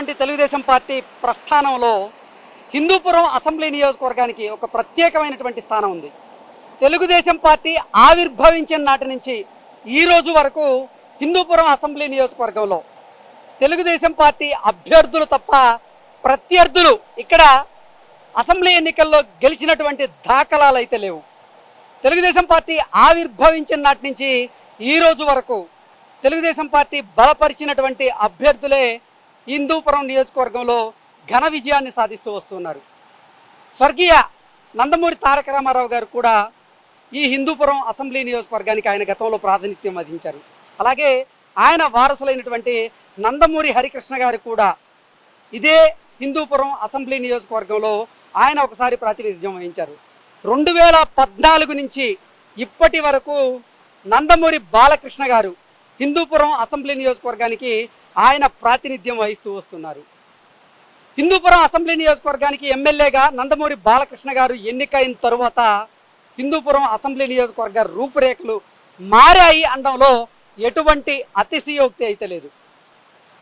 ఉన్నటువంటి తెలుగుదేశం పార్టీ ప్రస్థానంలో హిందూపురం అసెంబ్లీ నియోజకవర్గానికి ఒక ప్రత్యేకమైనటువంటి స్థానం ఉంది. తెలుగుదేశం పార్టీ ఆవిర్భవించిన నాటి నుంచి ఈ రోజు వరకు హిందూపురం అసెంబ్లీ నియోజకవర్గంలో తెలుగుదేశం పార్టీ అభ్యర్థులు తప్ప ప్రత్యర్థులు ఇక్కడ అసెంబ్లీ ఎన్నికల్లో గెలిచినటువంటి దాఖలాలు అయితే లేవు. తెలుగుదేశం పార్టీ ఆవిర్భవించిన నాటి నుంచి ఈ రోజు వరకు తెలుగుదేశం పార్టీ బలపరిచినటువంటి అభ్యర్థులే హిందూపురం నియోజకవర్గంలో ఘన విజయాన్ని సాధిస్తూ వస్తున్నారు. స్వర్గీయ నందమూరి తారక రామారావు గారు కూడా ఈ హిందూపురం అసెంబ్లీ నియోజకవర్గానికి ఆయన గతంలో ప్రాతినిధ్యం వహించారు. అలాగే ఆయన వారసులైనటువంటి నందమూరి హరికృష్ణ గారు కూడా ఇదే హిందూపురం అసెంబ్లీ నియోజకవర్గంలో ఆయన ఒకసారి ప్రాతినిధ్యం వహించారు. రెండు వేల పద్నాలుగు నుంచి ఇప్పటి వరకు నందమూరి బాలకృష్ణ గారు హిందూపురం అసెంబ్లీ నియోజకవర్గానికి ఆయన ప్రాతినిధ్యం వహిస్తూ వస్తున్నారు. హిందూపురం అసెంబ్లీ నియోజకవర్గానికి ఎమ్మెల్యేగా నందమూరి బాలకృష్ణ గారు ఎన్నికైన తరువాత హిందూపురం అసెంబ్లీ నియోజకవర్గ రూపురేఖలు మారాయి అనడంలో ఎటువంటి అతిశయోక్తి అయితే లేదు.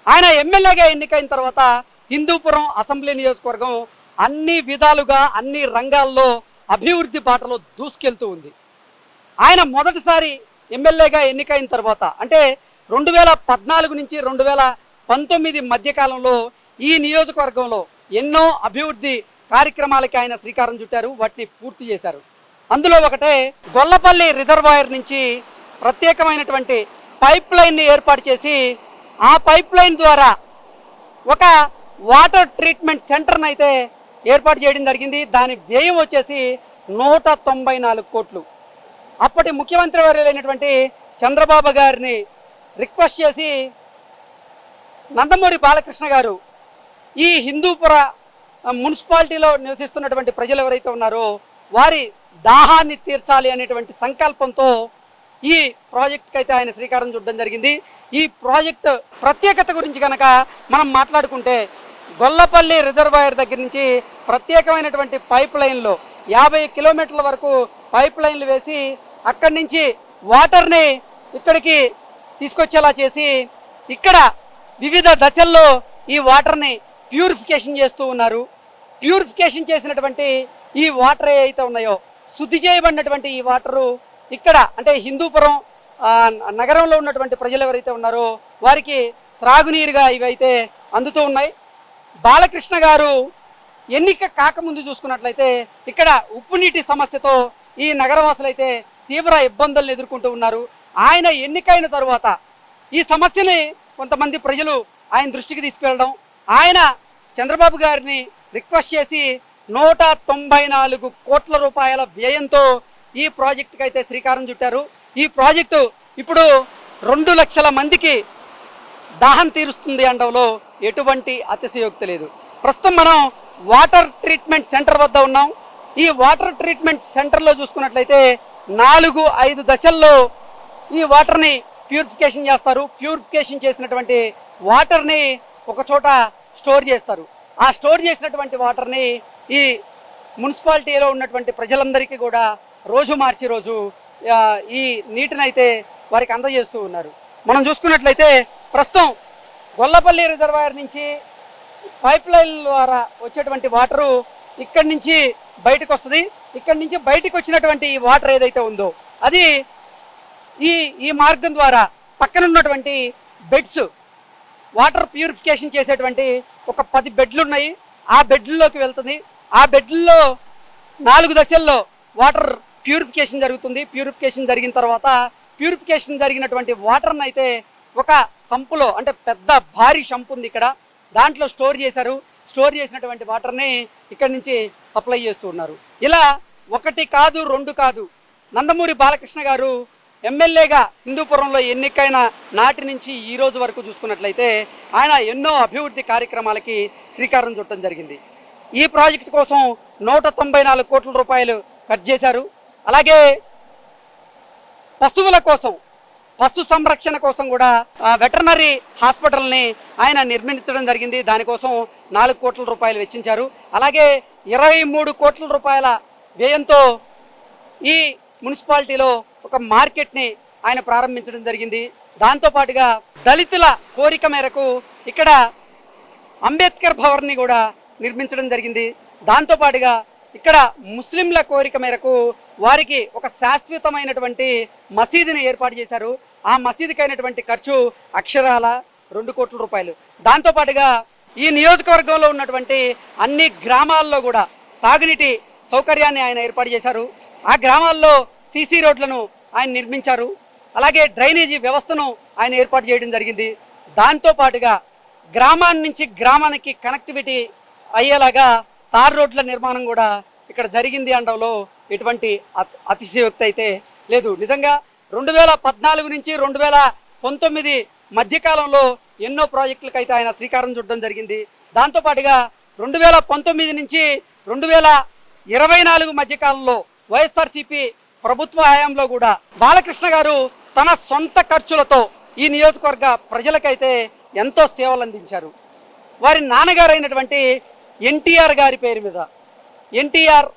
ఆయన ఎమ్మెల్యేగా ఎన్నికైన తర్వాత హిందూపురం అసెంబ్లీ నియోజకవర్గం అన్ని విధాలుగా అన్ని రంగాల్లో అభివృద్ధి బాటలో దూసుకెళ్తూ ఉంది. ఆయన మొదటిసారి ఎమ్మెల్యేగా ఎన్నికైన తర్వాత అంటే రెండు వేల పద్నాలుగు నుంచి రెండు వేల పంతొమ్మిది మధ్యకాలంలో ఈ నియోజకవర్గంలో ఎన్నో అభివృద్ధి కార్యక్రమాలకి ఆయన శ్రీకారం చుట్టారు వాటిని పూర్తి చేశారు. అందులో ఒకటే గొల్లపల్లి రిజర్వాయర్ నుంచి ప్రత్యేకమైనటువంటి పైప్ లైన్ని ఏర్పాటు చేసి ఆ పైప్ లైన్ ద్వారా ఒక వాటర్ ట్రీట్మెంట్ సెంటర్ని అయితే ఏర్పాటు చేయడం జరిగింది. దాని వ్యయం వచ్చేసి నూట తొంభై నాలుగు కోట్లు. అప్పటి ముఖ్యమంత్రి వర్యులైనటువంటి చంద్రబాబు గారిని రిక్వెస్ట్ చేసి నందమూరి బాలకృష్ణ గారు ఈ హిందూపుర మున్సిపాలిటీలో నివసిస్తున్నటువంటి ప్రజలు ఎవరైతే ఉన్నారో వారి దాహాన్ని తీర్చాలి అనేటువంటి సంకల్పంతో ఈ ప్రాజెక్ట్కి అయితే ఆయన శ్రీకారం చుట్టడం జరిగింది. ఈ ప్రాజెక్ట్ ప్రత్యేకత గురించి కనుక మనం మాట్లాడుకుంటే గొల్లపల్లి రిజర్వాయర్ దగ్గర నుంచి ప్రత్యేకమైనటువంటి పైప్ లైన్లో యాభై కిలోమీటర్ల వరకు పైప్ లైన్లు వేసి అక్కడి నుంచి వాటర్ని ఇక్కడికి తీసుకొచ్చేలా చేసి ఇక్కడ వివిధ దశల్లో ఈ వాటర్ని ప్యూరిఫికేషన్ చేస్తూ ఉన్నారు. ప్యూరిఫికేషన్ చేసినటువంటి ఈ వాటర్ ఏవైతే ఉన్నాయో శుద్ధి చేయబడినటువంటి ఈ వాటరు ఇక్కడ అంటే హిందూపురం నగరంలో ఉన్నటువంటి ప్రజలు ఎవరైతే ఉన్నారో వారికి త్రాగునీరుగా ఇవైతే అందుతూ ఉన్నాయి. బాలకృష్ణ గారు ఎన్నిక కాకముందు చూసుకున్నట్లయితే ఇక్కడ ఉప్పు నీటి సమస్యతో ఈ నగరవాసులైతే తీవ్ర ఇబ్బందులను ఎదుర్కొంటూ ఉన్నారు. ఆయన ఎన్నికైన తర్వాత ఈ సమస్యని కొంతమంది ప్రజలు ఆయన దృష్టికి తీసుకెళ్ళడం ఆయన చంద్రబాబు గారిని రిక్వెస్ట్ చేసి నూట తొంభై నాలుగు కోట్ల రూపాయల వ్యయంతో ఈ ప్రాజెక్టుకి అయితే శ్రీకారం చుట్టారు. ఈ ప్రాజెక్టు ఇప్పుడు రెండు లక్షల మందికి దాహం తీరుస్తుంది అనడంలో ఎటువంటి అతిశయోక్తి లేదు. ప్రస్తుతం మనం వాటర్ ట్రీట్మెంట్ సెంటర్ వద్ద ఉన్నాం. ఈ వాటర్ ట్రీట్మెంట్ సెంటర్లో చూసుకున్నట్లయితే నాలుగు ఐదు దశల్లో ఈ వాటర్ని ప్యూరిఫికేషన్ చేస్తారు. ప్యూరిఫికేషన్ చేసినటువంటి వాటర్ని ఒక చోట స్టోర్ చేస్తారు. ఆ స్టోర్ చేసినటువంటి వాటర్ని ఈ మున్సిపాలిటీలో ఉన్నటువంటి ప్రజలందరికీ కూడా రోజు మార్చి రోజు ఈ నీటిని అయితే వారికి అందజేస్తూ ఉన్నారు. మనం చూసుకున్నట్లయితే ప్రస్తుతం గొల్లపల్లి రిజర్వాయర్ నుంచి పైప్ లైన్ ద్వారా వచ్చేటువంటి వాటరు ఇక్కడి నుంచి బయటకు వస్తుంది. ఇక్కడి నుంచి బయటకు వచ్చినటువంటి ఈ వాటర్ ఏదైతే ఉందో అది ఈ ఈ మార్గం ద్వారా పక్కన ఉన్నటువంటి బెడ్స్ వాటర్ ప్యూరిఫికేషన్ చేసేటువంటి ఒక పది బెడ్లు ఉన్నాయి ఆ బెడ్లలోకి వెళ్తుంది. ఆ బెడ్లలో నాలుగు దశల్లో వాటర్ ప్యూరిఫికేషన్ జరుగుతుంది. ప్యూరిఫికేషన్ జరిగిన తర్వాత ప్యూరిఫికేషన్ జరిగినటువంటి వాటర్ని అయితే ఒక సంపులో అంటే పెద్ద భారీ సంపు ఉంది ఇక్కడ. దాంట్లో స్టోర్ చేశారు. స్టోర్ చేసినటువంటి వాటర్ని ఇక్కడి నుంచి సప్లై చేస్తూ ఉన్నారు. ఇలా ఒకటి కాదు రెండు కాదు. నందమూరి బాలకృష్ణ గారు ఎమ్మెల్యేగా హిందూపురంలో ఎన్నికైన నాటి నుంచి ఈ రోజు వరకు చూసుకున్నట్లయితే ఆయన ఎన్నో అభివృద్ధి కార్యక్రమాలకి శ్రీకారం చుట్టడం జరిగింది. ఈ ప్రాజెక్టు కోసం నూట తొంభై నాలుగు కోట్ల రూపాయలు ఖర్చు చేశారు. అలాగే పశువుల కోసం పశు సంరక్షణ కోసం కూడా వెటర్నరీ హాస్పిటల్ని ఆయన నిర్మించడం జరిగింది. దానికోసం నాలుగు కోట్ల రూపాయలు వెచ్చించారు. అలాగే ఇరవై మూడు కోట్ల రూపాయల వ్యయంతో ఈ మున్సిపాలిటీలో ఒక మార్కెట్ని ఆయన ప్రారంభించడం జరిగింది. దాంతోపాటుగా దళితుల కోరిక మేరకు ఇక్కడ అంబేద్కర్ భవన్ని కూడా నిర్మించడం జరిగింది. దాంతోపాటుగా ఇక్కడ ముస్లింల కోరిక మేరకు వారికి ఒక శాశ్వతమైనటువంటి మసీదుని ఏర్పాటు చేశారు. ఆ మసీదుకి అయినటువంటి ఖర్చు అక్షరాల రెండు కోట్ల రూపాయలు. దాంతోపాటుగా ఈ నియోజకవర్గంలో ఉన్నటువంటి అన్ని గ్రామాల్లో కూడా తాగునీటి సౌకర్యాన్ని ఆయన ఏర్పాటు చేశారు. ఆ గ్రామాల్లో సీసీ రోడ్లను ఆయన నిర్మించారు. అలాగే డ్రైనేజీ వ్యవస్థను ఆయన ఏర్పాటు చేయడం జరిగింది. దాంతో పాటుగా గ్రామాన్ని నుంచి గ్రామానికి కనెక్టివిటీ అయ్యేలాగా తార్ రోడ్ల నిర్మాణం కూడా ఇక్కడ జరిగింది అనడంలో ఎటువంటి అతిశయోక్తి అయితే లేదు. నిజంగా రెండు వేల పద్నాలుగు నుంచి రెండు వేల పంతొమ్మిది మధ్యకాలంలో ఎన్నో ప్రాజెక్టులకు అయితే ఆయన శ్రీకారం చుట్టడం జరిగింది. దాంతోపాటుగా రెండు వేల పంతొమ్మిది నుంచి రెండు వేల ఇరవై నాలుగు మధ్యకాలంలో వైఎస్ఆర్సీపీ ప్రభుత్వ హయాంలో కూడా బాలకృష్ణ గారు తన సొంత ఖర్చులతో ఈ నియోజకవర్గ ప్రజలకైతే ఎంతో సేవలు అందించారు. వారి నాన్నగారు అయినటువంటి ఎన్టీఆర్ గారి పేరు మీద ఎన్టీఆర్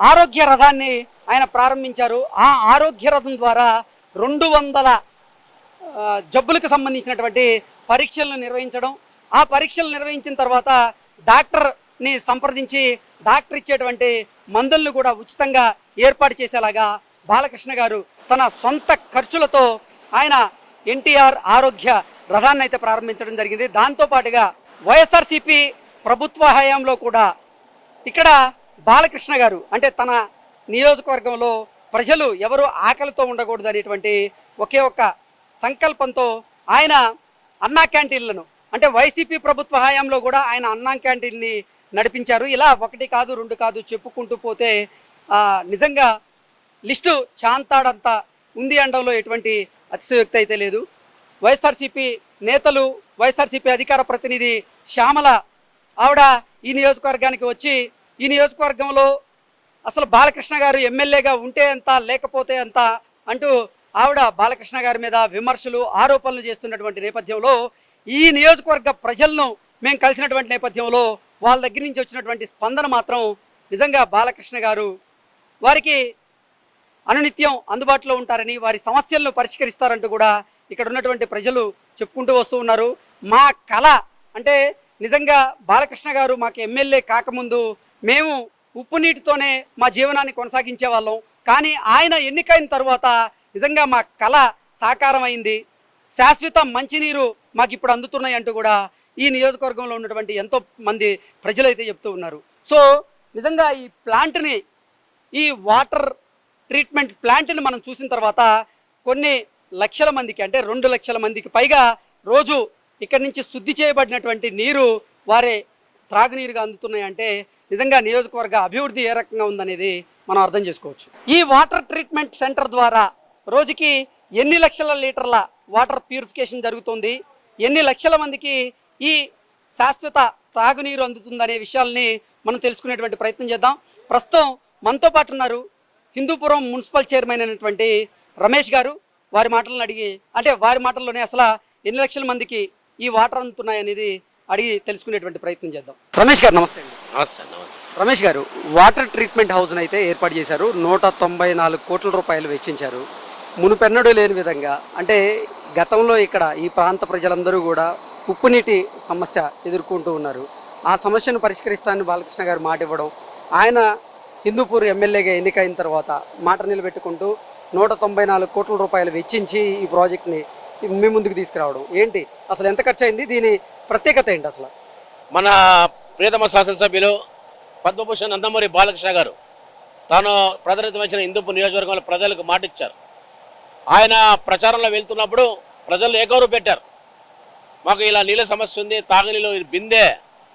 ఆరోగ్య రథాన్ని ఆయన ప్రారంభించారు. ఆ ఆరోగ్య రథం ద్వారా రెండు వందల జబ్బులకు సంబంధించినటువంటి పరీక్షలను నిర్వహించడం. ఆ పరీక్షలు నిర్వహించిన తర్వాత డాక్టర్ని సంప్రదించి డాక్టర్ ఇచ్చేటువంటి మందులను కూడా ఉచితంగా ఏర్పాటు చేసేలాగా బాలకృష్ణ గారు తన సొంత ఖర్చులతో ఆయన ఎన్టీఆర్ ఆరోగ్య రథాన్ని అయితే ప్రారంభించడం జరిగింది. దాంతోపాటుగా వైఎస్ఆర్సిపి ప్రభుత్వ హయాంలో కూడా ఇక్కడ బాలకృష్ణ గారు అంటే తన నియోజకవర్గంలో ప్రజలు ఎవరు ఆకలితో ఉండకూడదు అనేటువంటి ఒకే ఒక్క సంకల్పంతో ఆయన అన్నా క్యాంటీన్లను అంటే వైసీపీ ప్రభుత్వ హయాంలో కూడా ఆయన అన్నా క్యాంటీన్ని నడిపించారు. ఇలా ఒకటి కాదు రెండు కాదు చెప్పుకుంటూ పోతే నిజంగా లిస్టు చాంతాడంత ఉంది అండంలో ఎటువంటి అతిశయోక్తి అయితే లేదు. వైఎస్ఆర్సీపీ నేతలు వైఎస్ఆర్సీపీ అధికార ప్రతినిధి శ్యామల ఆవిడ ఈ నియోజకవర్గానికి వచ్చి ఈ నియోజకవర్గంలో అసలు బాలకృష్ణ గారు ఎమ్మెల్యేగా ఉంటే ఎంత లేకపోతే ఎంత అంటూ ఆవిడ బాలకృష్ణ గారి మీద విమర్శలు ఆరోపణలు చేస్తున్నటువంటి నేపథ్యంలో ఈ నియోజకవర్గ ప్రజలను మేము కలిసినటువంటి నేపథ్యంలో వాళ్ళ దగ్గర నుంచి వచ్చినటువంటి స్పందన మాత్రం నిజంగా బాలకృష్ణ గారు వారికి అనునిత్యం అందుబాటులో ఉంటారని వారి సమస్యలను పరిష్కరిస్తారంటూ కూడా ఇక్కడ ఉన్నటువంటి ప్రజలు చెప్పుకుంటూ వస్తూ ఉన్నారు. మా కళ అంటే నిజంగా బాలకృష్ణ గారు మాకు ఎమ్మెల్యే కాకముందు మేము ఉప్పు నీటితోనే మా జీవనాన్ని కొనసాగించే వాళ్ళం. కానీ ఆయన ఎన్నికైన తర్వాత నిజంగా మా కళ సాకారం అయింది శాశ్వత మంచినీరు మాకు ఇప్పుడు అందుతున్నాయి అంటూ కూడా ఈ నియోజకవర్గంలో ఉన్నటువంటి ఎంతో మంది ప్రజలైతే చెప్తూ ఉన్నారు. సో నిజంగా ఈ ప్లాంట్ని ఈ వాటర్ ట్రీట్మెంట్ ప్లాంట్ని మనం చూసిన తర్వాత కొన్ని లక్షల మందికి అంటే రెండు లక్షల మందికి పైగా రోజు ఇక్కడి నుంచి శుద్ధి చేయబడినటువంటి నీరు వారే త్రాగునీరుగా అందుతున్నాయంటే నిజంగా నియోజకవర్గ అభివృద్ధి ఏ రకంగా ఉందనేది మనం అర్థం చేసుకోవచ్చు. ఈ వాటర్ ట్రీట్మెంట్ సెంటర్ ద్వారా రోజుకి ఎన్ని లక్షల లీటర్ల వాటర్ ప్యూరిఫికేషన్ జరుగుతుంది? ఎన్ని లక్షల మందికి ఈ శాశ్వత తాగునీరు అందుతుందనే విషయాల్ని మనం తెలుసుకునేటువంటి ప్రయత్నం చేద్దాం. ప్రస్తుతం మనతో పాటు ఉన్నారు హిందూపురం మున్సిపల్ చైర్మన్ అయినటువంటి రమేష్ గారు. వారి మాటలను అడిగి అంటే వారి మాటల్లోనే అసలు ఎన్ని లక్షల మందికి ఈ వాటర్ అందుతున్నాయి అనేది అడిగి తెలుసుకునేటువంటి ప్రయత్నం చేద్దాం. రమేష్ గారు నమస్తే అండి. నమస్తే నమస్తే. రమేష్ గారు వాటర్ ట్రీట్మెంట్ హౌస్ని అయితే ఏర్పాటు చేశారు. నూట తొంభై నాలుగు కోట్ల రూపాయలు వెచ్చించారు. మునుపెన్నడూ లేని విధంగా అంటే గతంలో ఇక్కడ ఈ ప్రాంత ప్రజలందరూ కూడా ఉప్పు నీటి సమస్య ఎదుర్కొంటూ ఉన్నారు. ఆ సమస్యను పరిష్కరిస్తానని బాలకృష్ణ గారు మాట ఇవ్వడం ఆయన హిందూపూర్ ఎమ్మెల్యేగా ఎన్నికైన తర్వాత మాట నిలబెట్టుకుంటూ నూట తొంభై నాలుగు కోట్ల రూపాయలు వెచ్చించి ఈ ప్రాజెక్ట్ని మీ ముందుకు తీసుకురావడం. ఏంటి? అసలు ఎంత ఖర్చు అయింది దీని ప్రత్యేకత ఏంటి అసలు? మన ప్రియతమ శాసనసభ్యులు పద్మభూషణ్ నందమూరి బాలకృష్ణ గారు తాను ప్రతినిధించిన హిందూపూర్ నియోజకవర్గంలో ప్రజలకు మాటిచ్చారు. ఆయన ప్రచారంలో వెళ్తున్నప్పుడు ప్రజలు ఏకవరు పెట్టారు మాకు ఇలా నీళ్ళ సమస్య ఉంది తాగునీళ్ళు బిందె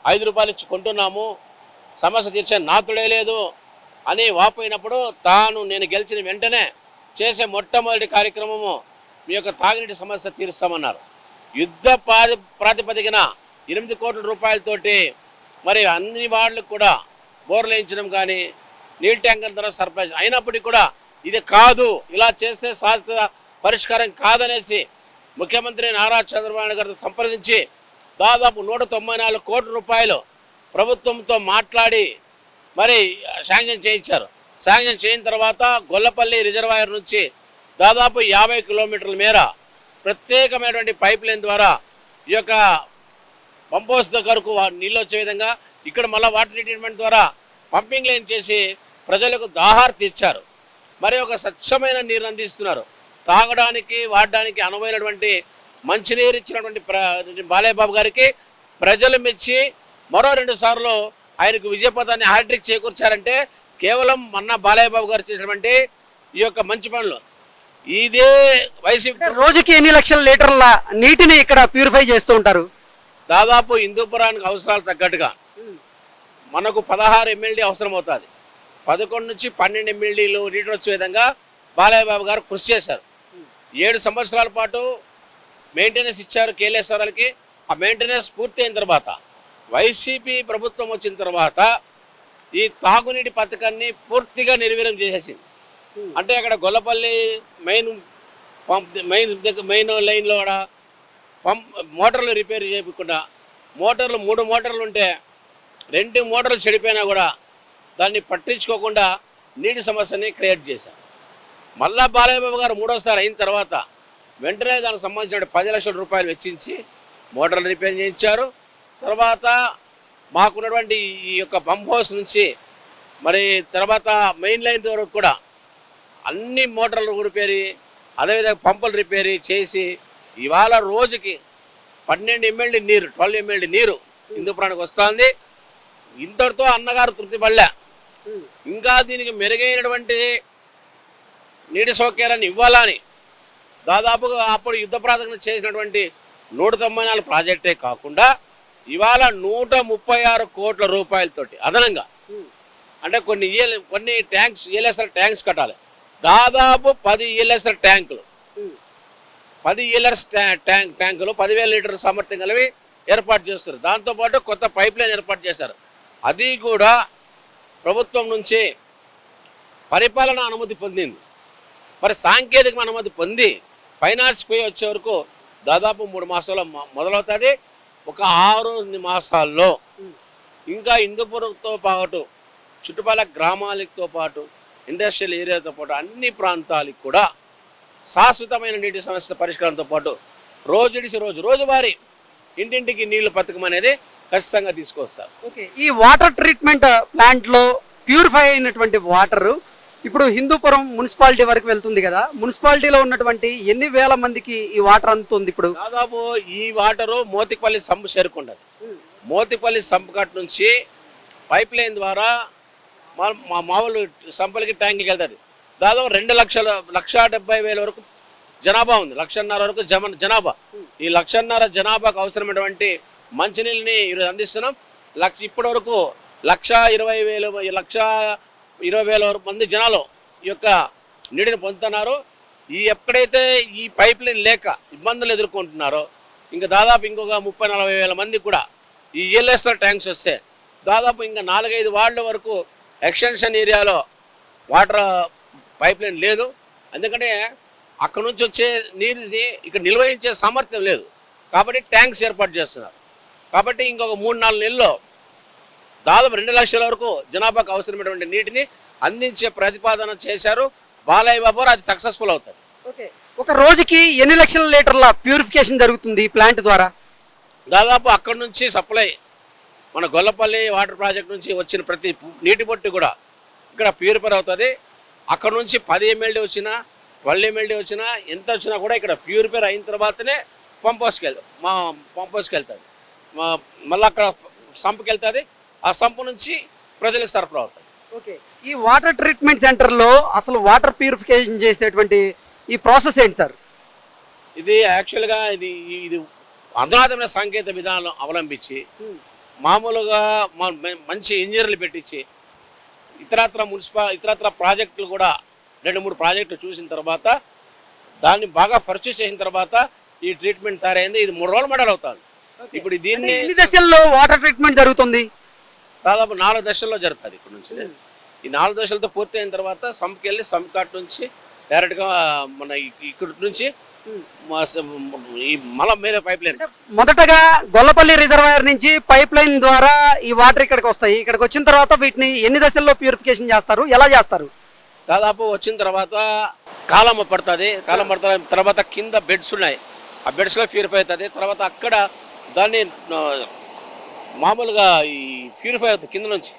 ఐదు రూపాయలు ఇచ్చి కొంటున్నాము. సమస్య తీర్చే నాతుడే లేదు అని వాపోయినప్పుడు తాను నేను గెలిచిన వెంటనే చేసే మొట్టమొదటి కార్యక్రమము మీ యొక్క తాగునీటి సమస్య తీరుస్తామన్నారు. యుద్ధ ప్రాతి ప్రాతిపదికన ఎనిమిది కోట్ల రూపాయలతోటి మరి అన్ని వార్డులకు కూడా బోర్లు వేయించడం కానీ నీళ్ళ ట్యాంకర్ ద్వారా సర్ప్రైజ్ అయినప్పటికీ కూడా ఇది కాదు ఇలా చేస్తే శాశ్వత పరిష్కారం కాదనేసి ముఖ్యమంత్రి నారా చంద్రబాబు నాయుడు గారితో సంప్రదించి దాదాపు నూట తొంభై నాలుగు కోట్ల రూపాయలు ప్రభుత్వంతో మాట్లాడి మరి శాంక్షన్ చేయించారు. శాంక్షన్ చేయిన తర్వాత గొల్లపల్లి రిజర్వాయర్ నుంచి దాదాపు యాభై కిలోమీటర్ల మేర ప్రత్యేకమైనటువంటి పైప్ లైన్ ద్వారా ఈ యొక్క పంప్ హౌస్ దగ్గరకు నీళ్ళు వచ్చే విధంగా ఇక్కడ మళ్ళీ వాటర్ ట్రీట్మెంట్ ద్వారా పంపింగ్ లైన్ చేసి ప్రజలకు దాహార్ తీర్చారు. మరి ఒక స్వచ్ఛమైన నీరు అందిస్తున్నారు. తాగడానికి వాడడానికి అనువైనటువంటి మంచినీరు ఇచ్చినటువంటి ప్ర బాలయ్య బాబు గారికి ప్రజలు మెచ్చి మరో రెండు సార్లు ఆయనకు విజయపథాన్ని హ్యాట్రిక్ చేకూర్చారంటే కేవలం మొన్న బాలయ్య బాబు గారు చేసినటువంటి ఈ యొక్క మంచి పనులు. ఇదే వైసీపీ రోజుకి ఎన్ని లక్షల లీటర్ల నీటిని ఇక్కడ ప్యూరిఫై చేస్తూ ఉంటారు? దాదాపు హిందూపురానికి అవసరాలు తగ్గట్టుగా మనకు పదహారు ఎమ్మెల్యే అవసరం అవుతుంది పదకొండు నుంచి పన్నెండు ఎమ్మెల్యేలు నీటి వచ్చే విధంగా బాలయ్య బాబు గారు కృషి చేశారు. ఏడు సంవత్సరాల పాటు మెయింటెనెన్స్ ఇచ్చారు కేలేశ్వరాలకి ఆ మెయింటెనెన్స్ పూర్తి అయిన తర్వాత వైసీపీ ప్రభుత్వం వచ్చిన తర్వాత ఈ తాగునీటి పథకాన్ని పూర్తిగా నిర్వీర్యం చేసేసింది. అంటే అక్కడ గొల్లపల్లి మెయిన్ పంప్ మెయిన్ దగ్గర మెయిన్ లైన్లో కూడా పంప్ మోటార్లు రిపేర్ చేయకుండా మోటార్లు మూడు మోటార్లు ఉంటే రెండు మోటార్లు చెడిపోయినా కూడా దాన్ని పట్టించుకోకుండా నీటి సమస్యని క్రియేట్ చేశారు. మళ్ళా బాలయ్యబాబు గారు మూడోసారి అయిన తర్వాత వెంటనే దానికి సంబంధించిన పది లక్షల రూపాయలు వెచ్చించి మోటార్లు రిపేర్ చేయించారు. తర్వాత మాకున్నటువంటి ఈ యొక్క పంప్ హౌస్ నుంచి మరి తర్వాత మెయిన్ లైన్ వరకు కూడా అన్ని మోటార్లు రిపేరీ అదేవిధంగా పంపులు రిపేరీ చేసి ఇవాళ రోజుకి పన్నెండు ఎమ్మెల్యే నీరు ట్వెల్వ్ ఎమ్మెల్యే నీరు హిందూపురానికి వస్తుంది. ఇంతటితో అన్నగారు తృప్తి పడలే. ఇంకా దీనికి మెరుగైనటువంటి నీటి సౌకర్యాన్ని ఇవ్వాలని దాదాపుగా అప్పుడు యుద్ధ ప్రాధాన్యత చేసినటువంటి నూట తొంభై నాలుగు ప్రాజెక్టే కాకుండా ఇవాళ నూట ముప్పై ఆరు కోట్ల రూపాయలతోటి అదనంగా అంటే కొన్ని కొన్ని ట్యాంక్స్ ఈఎల్ఎస్ఆర్ ట్యాంక్స్ కట్టాలి. దాదాపు పది ఈఎల్ఎస్ఆర్ ట్యాంకులు. పది ఈఎల్ఎస్ ట్యాంక్ ట్యాంకులు పదివేల లీటర్ సామర్థ్యం కలివి ఏర్పాటు చేస్తారు దాంతోపాటు కొత్త పైప్ లైన్ ఏర్పాటు చేశారు. అది కూడా ప్రభుత్వం నుంచి పరిపాలన అనుమతి పొందింది. మరి సాంకేతిక అనుమతి పొంది ఫైనాన్స్ పోయి వచ్చే వరకు దాదాపు మూడు మాసాలు మొ- మొదలవుతుంది. ఒక ఆరు మాసాల్లో ఇంకా హిందూపురంతో పాటు చుట్టుపక్కల గ్రామాలతో పాటు ఇండస్ట్రియల్ ఏరియాతో పాటు అన్ని ప్రాంతాలకు కూడా శాశ్వతమైన నీటి సమస్య పరిష్కారంతో పాటు రోజుడిసి రోజు రోజువారీ ఇంటింటికి నీళ్ళు పథకం అనేది ఖచ్చితంగా తీసుకొస్తారు. ఈ వాటర్ ట్రీట్మెంట్ ప్లాంట్లో ప్యూరిఫై అయినటువంటి వాటర్ ఇప్పుడు హిందూపురం మున్సిపాలిటీ వరకు వెళ్తుంది కదా. మున్సిపాలిటీలో ఉన్నటువంటి ఎన్ని వేల మందికి ఈ వాటర్ అందుతుంది ఇప్పుడు? దాదాపు ఈ వాటరు మోతిపల్లి సంపు చేరుకుండదు మోతిపల్లి సంపు కట్ నుంచి పైప్ లైన్ ద్వారా మా మా మామూలు సంపలకి ట్యాంక్కి వెళ్తుంది. దాదాపు రెండు లక్షల లక్ష డెబ్బై వేల వరకు జనాభా ఉంది. లక్షన్నర వరకు జమ జనాభా. ఈ లక్షన్నర జనాభాకు అవసరమైనటువంటి మంచినీళ్ళని ఈరోజు అందిస్తున్నాం. లక్ష ఇప్పటి వరకు లక్ష ఇరవై వేలు లక్ష ఇరవై వేల వరకు మంది జనాలు ఈ యొక్క నీటిని పొందుతున్నారు. ఈ ఎక్కడైతే ఈ పైప్ లైన్ లేక ఇబ్బందులు ఎదుర్కొంటున్నారో ఇంకా దాదాపు ఇంకొక ముప్పై నలభై వేల మంది కూడా ఈ ఈఎల్ఎస్ఆర్ ట్యాంక్స్ వస్తే దాదాపు ఇంకా నాలుగైదు వార్డుల వరకు ఎక్స్టెన్షన్ ఏరియాలో వాటర్ పైప్ లైన్ లేదు. ఎందుకంటే అక్కడ నుంచి వచ్చే నీరుని ఇక్కడ నిల్వహించే సామర్థ్యం లేదు. కాబట్టి ట్యాంక్స్ ఏర్పాటు చేస్తున్నారు. కాబట్టి ఇంకొక మూడు నాలుగు నెలల్లో దాదాపు రెండు లక్షల వరకు జనాభాకు అవసరమైనటువంటి నీటిని అందించే ప్రతిపాదన చేశారు. బాలయ్య బాబు అది సక్సెస్ఫుల్ అవుతుంది. ఓకే. ఒక రోజుకి ఎన్ని లక్షల లీటర్ల ప్యూరిఫికేషన్ జరుగుతుంది ఈ ప్లాంట్ ద్వారా? దాదాపు అక్కడ నుంచి సప్లై మన గొల్లపల్లి వాటర్ ప్రాజెక్ట్ నుంచి వచ్చిన ప్రతి నీటి బొట్టు కూడా ఇక్కడ ప్యూరిఫై అవుతుంది. అక్కడ నుంచి పది ఎమ్మెల్యే వచ్చినా ట్వెల్వ్ ఎమ్మెల్యే వచ్చినా ఎంత వచ్చినా కూడా ఇక్కడ ప్యూరిఫై అయిన తర్వాతనే పంప్ హౌస్కి వెళ్తాం. మా పంప్ హౌస్కి వెళ్తుంది మళ్ళీ అక్కడ సంపుకి వెళ్తుంది. ఆ సంపు నుంచి ప్రజలకు సరఫరా అవుతుంది ఓకే. ఈ వాటర్ ట్రీట్మెంట్ సెంటర్లో అసలు వాటర్ ప్యూరిఫికేషన్ చేసేటువంటి ఈ ప్రాసెస్ ఏంటి సార్? ఇది యాక్చువల్గా ఇది ఇది అధునాతమైన సాంకేతిక విధానం అవలంబించి మామూలుగా మంచి ఇంజనీర్లు పెట్టించి ఇతరత్ర మున్సిపల్ ఇతరత్ర ప్రాజెక్టులు కూడా రెండు మూడు ప్రాజెక్టులు చూసిన తర్వాత దాన్ని బాగా పర్చేస్ చేసిన తర్వాత ఈ ట్రీట్మెంట్ తయారైంది. ఇది మూడు రోజులు మోడల్ అవుతుంది ఇప్పుడు దీన్ని ఎన్ని దశల్లో వాటర్ ట్రీట్మెంట్ జరుగుతుంది? దాదాపు నాలుగు దశల్లో జరుగుతుంది ఇక్కడ నుంచి. ఈ నాలుగు దశలతో పూర్తి అయిన తర్వాత సంప్కి వెళ్ళి సంప్ కాట్ నుంచి డైరెక్ట్గా మన ఇక్కడ నుంచి ఈ మల పైప్ లైన్. మొదటగా గొల్లపల్లి రిజర్వాయర్ నుంచి పైప్ లైన్ ద్వారా ఈ వాటర్ ఇక్కడికి వస్తాయి. ఇక్కడికి వచ్చిన తర్వాత వీటిని ఎన్ని దశల్లో ప్యూరిఫికేషన్ చేస్తారు? ఎలా చేస్తారు? దాదాపు వచ్చిన తర్వాత కాలమ్మ పడుతుంది. కాలం పడుతుంది తర్వాత కింద బెడ్స్ ఉన్నాయి. ఆ బెడ్స్లో ప్యూరిఫై అవుతుంది. తర్వాత అక్కడ దాన్ని మామూలుగా ఈ ప్యూరిఫై అవుతుంది కింద నుంచి.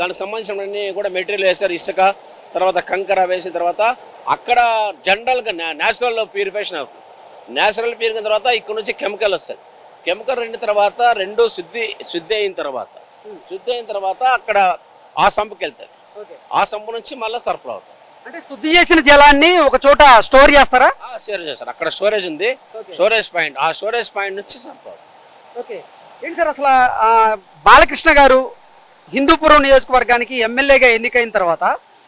దానికి సంబంధించిన కూడా మెటీరియల్ వేశారు ఇసుక తర్వాత కంకర వేసిన తర్వాత అక్కడ జనరల్గా న్యాచురల్ ప్యూరిఫికేషన్ అవుతుంది. న్యాచురల్ ప్యూరిఫికేషన్ తర్వాత ఇక్కడ నుంచి కెమికల్ వస్తుంది కెమికల్ రెండు తర్వాత రెండు శుద్ధి శుద్ధి అయిన తర్వాత. శుద్ధి అయిన తర్వాత అక్కడ ఆ సంపుకి వెళ్తుంది ఆ సంపు నుంచి మళ్ళీ సరఫరా అవుతుంది అంటే శుద్ధి చేసిన జలాన్ని ఒక చోట స్టోర్ చేస్తారా? షేర్ చేస్తారు. అక్కడ స్టోరేజ్ ఉంది. స్టోరేజ్ పాయింట్ ఆ స్టోరేజ్ పాయింట్ నుంచి సరఫరా అవుతుంది. ఓకే. ఏంటి సార్ అసలు బాలకృష్ణ గారు హిందూపురం నియోజకవర్గానికి ఎమ్మెల్యేగా ఎన్నికైన తర్వాత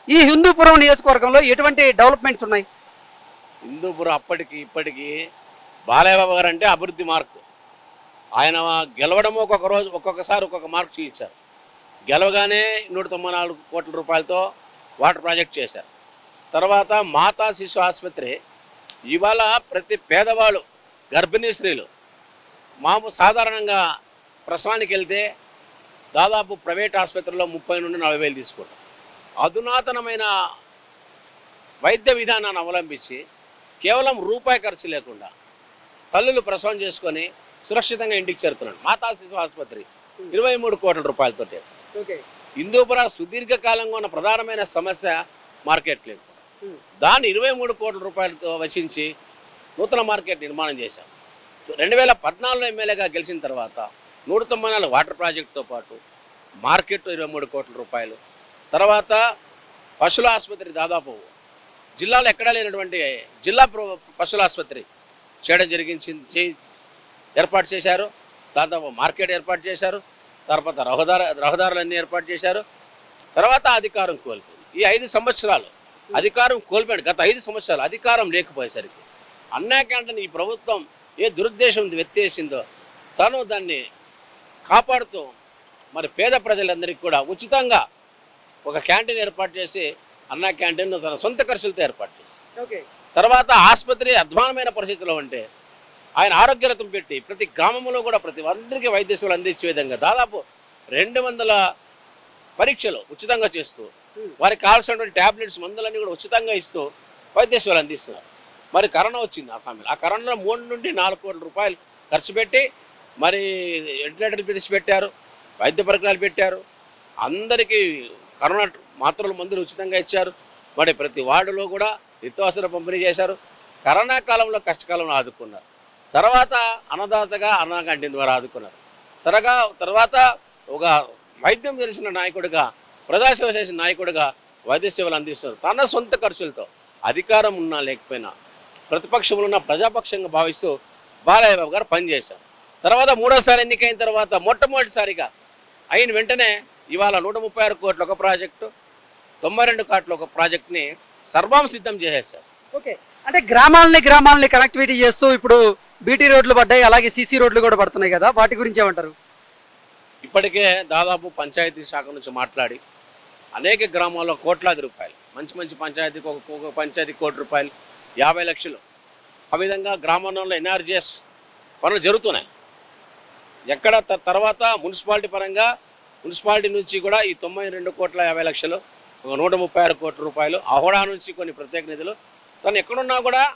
ఈ హిందూపురం నియోజకవర్గంలో ఎటువంటి డెవలప్మెంట్స్ ఉన్నాయి? హిందూపురం అప్పటికి ఇప్పటికీ బాలయ్యబాబు గారు అంటే అభివృద్ధి మార్కు. ఆయన గెలవడం ఒక్కొక్క రోజు ఒక్కొక్కసారి ఒక్కొక్క మార్కు చూపించారు. గెలవగానే నూట తొంభై నాలుగు కోట్ల రూపాయలతో వాటర్ ప్రాజెక్ట్ చేశారు. తర్వాత మాతా శిశు ఆసుపత్రి ఇవాళ ప్రతి పేదవాళ్ళు గర్భిణీ స్త్రీలు మాము సాధారణంగా ప్రసవానికి వెళ్తే దాదాపు ప్రైవేట్ ఆసుపత్రిలో ముప్పై నుండి నలభై వేలు తీసుకుంటాం. అధునాతనమైన వైద్య విధానాన్ని అవలంబించి కేవలం రూపాయి ఖర్చు లేకుండా తల్లులు ప్రసవం చేసుకొని సురక్షితంగా ఇంటికి చేరుతున్నాడు మాతా శిశు ఆసుపత్రి ఇరవై మూడు కోట్ల రూపాయలతోటి. ఓకే. హిందూపుర సుదీర్ఘకాలంగా ఉన్న ప్రధానమైన సమస్య మార్కెట్ లేదు. దాన్ని ఇరవై మూడు కోట్ల రూపాయలతో వెచ్చించి నూతన మార్కెట్ నిర్మాణం చేశాం. రెండు వేల పద్నాలుగులో ఎమ్మెల్యేగా గెలిచిన తర్వాత నూట తొంభై నాలుగు వాటర్ ప్రాజెక్టుతో పాటు మార్కెట్ ఇరవై మూడు కోట్ల రూపాయలు. తర్వాత పశువుల ఆసుపత్రి దాదాపు జిల్లాలో ఎక్కడా లేనటువంటి జిల్లా ప్ర- పశువుల ఆసుపత్రి చేయడం జరిగించింది ఏర్పాటు చేశారు. దాదాపు మార్కెట్ ఏర్పాటు చేశారు. తర్వాత రహదార రహదారులన్నీ ఏర్పాటు చేశారు. తర్వాత అధికారం కోల్పోయింది. ఈ ఐదు సంవత్సరాలు అధికారం కోల్పోయాడు. గత ఐదు సంవత్సరాలు అధికారం లేకపోయేసరికి అన్నా క్యాంటీన్ ఈ ప్రభుత్వం ఏ దురుద్దేశం వెత్తేసిందో తను దాన్ని కాపాడుతూ మరి పేద ప్రజలందరికీ కూడా ఉచితంగా ఒక క్యాంటీన్ ఏర్పాటు చేసి అన్నా క్యాంటీన్ తన సొంత ఖర్చులతో ఏర్పాటు చేసి. తర్వాత ఆసుపత్రి అధ్వానమైన పరిస్థితిలో ఉంటే ఆయన ఆరోగ్య రథం పెట్టి ప్రతి గ్రామంలో కూడా ప్రతి అందరికీ వైద్య సేవలు అందించే విధంగా దాదాపు రెండు వందల పరీక్షలు ఉచితంగా చేస్తూ వారికి కావాల్సినటువంటి ట్యాబ్లెట్స్ మందులన్నీ కూడా ఉచితంగా ఇస్తూ వైద్య సేవలు అందిస్తున్నారు. మరి కరోనా వచ్చింది ఆ సమయంలో ఆ కరోనాలో మూడు నుండి నాలుగు కోట్ల రూపాయలు ఖర్చు పెట్టి మరి వెంటిలేటర్లు పిలిచి పెట్టారు వైద్య పరికరాలు పెట్టారు. అందరికీ కరోనా మాత్రలు మందులు ఉచితంగా ఇచ్చారు. మరి ప్రతి వార్డులో కూడా నిత్యావసర పంపిణీ చేశారు. కరోనా కాలంలో కష్టకాలంలో ఆదుకున్నారు. తర్వాత అన్నదాతగా అన్నా ద్వారా ఆదుకున్నారు. త్వరగా తర్వాత ఒక వైద్యం తెలిసిన నాయకుడిగా ప్రజాసేవ చేసిన నాయకుడిగా వైద్య సేవలు అందిస్తున్నారు. తన సొంత ఖర్చులతో అధికారం ఉన్నా లేకపోయినా ప్రతిపక్షంలో ఉన్న ప్రజాపక్షంగా భావిస్తూ బాలయ్య బాబు గారు పనిచేశారు. తర్వాత మూడోసారి ఎన్నికైన తర్వాత మొట్టమొదటిసారిగా అయిన వెంటనే ఇవాళ నూట ముప్పై ఆరు కోట్ల ఒక ప్రాజెక్టు తొంభై రెండు కోట్ల ఒక ప్రాజెక్ట్ని సర్వం సిద్ధం చేసేశారు. ఓకే. అంటే గ్రామాలని గ్రామాలని కనెక్టివిటీ చేస్తూ ఇప్పుడు బీటీ రోడ్లు పడ్డాయి అలాగే సీసీ రోడ్లు కూడా పడుతున్నాయి కదా వాటి గురించి ఏమంటారు? ఇప్పటికే దాదాపు పంచాయతీ శాఖ నుంచి మాట్లాడి అనేక గ్రామాల్లో కోట్లాది రూపాయలు మంచి మంచి పంచాయతీకి ఒక పంచాయతీ కోటి రూపాయలు యాభై లక్షలు. ఆ విధంగా గ్రామంలో ఎన్ఆర్జిఎస్ పనులు జరుగుతున్నాయి. ఎక్కడ త- తర్వాత మున్సిపాలిటీ పరంగా మున్సిపాలిటీ నుంచి కూడా ఈ తొంభై రెండు కోట్ల యాభై లక్షలు ఒక నూట ముప్పై ఆరు కోట్ల రూపాయలు అహోడా నుంచి కొన్ని ప్రత్యేక నిధులు. తను ఎక్కడున్నా కూడా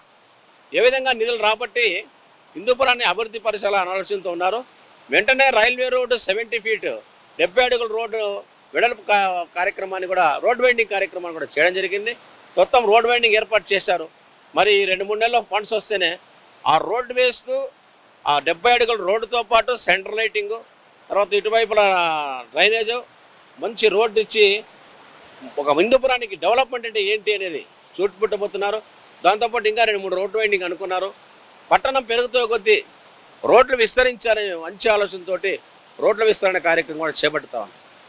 ఏ విధంగా నిధులు రాబట్టి హిందూపురాన్ని అభివృద్ధి పరిసరాల ఆలోచనతో ఉన్నారు. వెంటనే రైల్వే రోడ్డు సెవెంటీ ఫీట్ డెబ్బై అడుగుల రోడ్డు వెడల్పు కా- కార్యక్రమాన్ని కూడా రోడ్ వైండింగ్ కార్యక్రమాన్ని కూడా చేయడం జరిగింది. మొత్తం రోడ్ వైండింగ్ ఏర్పాటు చేశారు. మరి రెండు మూడు నెలల్లో ఫండ్స్ వస్తేనే ఆ రోడ్డు వేస్తూ ఆ డెబ్బై అడుగుల రోడ్డుతో పాటు సెంటర్ లైటింగు తర్వాత ఇటువైపుల డ్రైనేజు మంచి రోడ్డు ఇచ్చి ఒక హిందూపురానికి డెవలప్మెంట్ అంటే ఏంటి అనేది చూటుపుట్టబోతున్నారు దాంతోపాటు ఇంకా రెండు మూడు రోడ్డు వైండింగ్ అనుకున్నారు. పట్టణం పెరుగుతూ కొద్దీ రోడ్లు విస్తరించాలనే మంచి ఆలోచనతోటి రోడ్ల విస్తరణ కార్యక్రమం కూడా చేపడతాం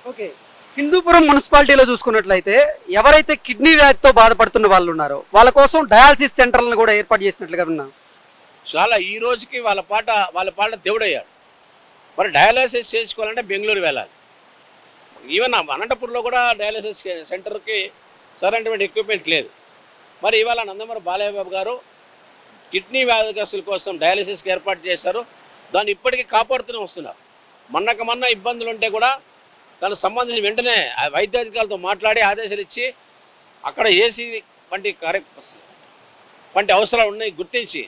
ఓకే. హిందూపురం మున్సిపాలిటీలో చూసుకున్నట్లయితే ఎవరైతే కిడ్నీ వ్యాధితో బాధపడుతున్న వాళ్ళు ఉన్నారో వాళ్ళ కోసం డయాలసిస్ సెంటర్లను కూడా ఏర్పాటు చేసినట్లుగా విన్నాం. చాలా ఈ రోజుకి వాళ్ళ పాట వాళ్ళ పాట దేవుడయ్యాడు. మరి డయాలసిస్ చేసుకోవాలంటే బెంగళూరు వెళ్ళాలి. ఈవెన్ అనంతపూర్లో కూడా డయాలసిస్ సెంటర్కి సరైనటువంటి ఎక్విప్మెంట్ లేదు. మరి ఇవాళ నందమూరి బాలయ్యబాబు గారు కిడ్నీ వ్యాధిగ్రస్తుల కోసం డయాలసిస్కి ఏర్పాటు చేశారు. దాన్ని ఇప్పటికీ కాపాడుతూనే వస్తున్నారు. మొన్నక మొన్న ఇబ్బందులు ఉంటే కూడా దానికి సంబంధించి వెంటనే ఆ వైద్యాధికారులతో మాట్లాడి ఆదేశాలు ఇచ్చి అక్కడ ఏసీ వంటి కార్య వంటి అవసరాలు ఉన్నాయి గుర్తించి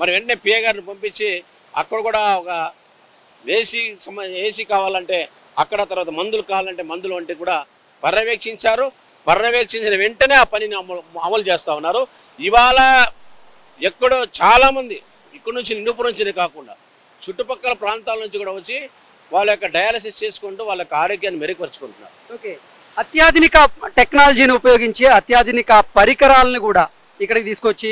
మరి వెంటనే పిఏ గారిని పంపించి అక్కడ కూడా ఒక ఏసీ ఏసీ కావాలంటే అక్కడ తర్వాత మందులు కావాలంటే మందులు వంటి కూడా పర్యవేక్షించారు. పర్యవేక్షించిన వెంటనే ఆ పనిని అమలు అమలు చేస్తూ ఉన్నారు. ఇవాళ ఎక్కడో చాలామంది ఇక్కడ నుంచి నిండుపురం నుంచి కాకుండా చుట్టుపక్కల ప్రాంతాల నుంచి కూడా వచ్చి వాళ్ళ యొక్క డయాలసిస్ చేసుకుంటూ వాళ్ళ యొక్క ఆరోగ్యాన్ని మెరుగుపరుచుకుంటున్నారు. ఓకే. అత్యాధునిక టెక్నాలజీని ఉపయోగించి అత్యాధునిక పరికరాలను కూడా ఇక్కడికి తీసుకొచ్చి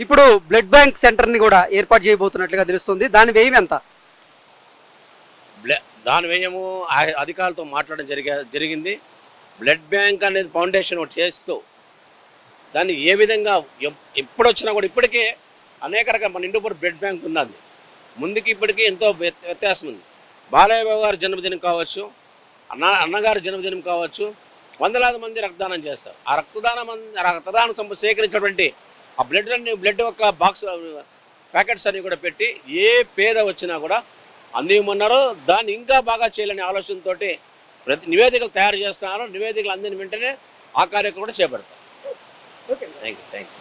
ఇప్పుడు బ్లడ్ బ్యాంక్ సెంటర్ని కూడా ఏర్పాటు చేయబోతున్నట్లుగా తెలుస్తుంది. దాని వ్యయం ఎంత? దాని వ్యయము అధికారులతో మాట్లాడడం జరిగా జరిగింది. బ్లడ్ బ్యాంక్ అనేది ఫౌండేషన్ ఒకటి చేస్తూ దాన్ని ఏ విధంగా ఎప్- ఎప్పుడు వచ్చినా కూడా ఇప్పటికే అనేక రకాల మన ఇండోపూర్ బ్లడ్ బ్యాంక్ ఉన్నది ముందుకి ఇప్పటికీ ఎంతో వ్య- వ్యత్యాసం ఉంది బాలయ్య బాబు గారి జన్మదినం కావచ్చు అన్న అన్నగారి జన్మదినం కావచ్చు వందలాది మంది రక్తదానం చేస్తారు. ఆ రక్తదానం రక్తదానం సేకరించినటువంటి ఆ బ్లడ్ అన్ని బ్లడ్ యొక్క బాక్స్ ప్యాకెట్స్ అన్ని కూడా పెట్టి ఏ పేద వచ్చినా కూడా అందిమన్నారు దాన్ని ఇంకా బాగా చేయాలనే ఆలోచనతోటి ప్రతి నివేదికలు తయారు చేస్తున్నారు. నివేదికలు అందిన వెంటనే ఆ కార్యక్రమం కూడా చేపడతాం. Okay. Thank you thank you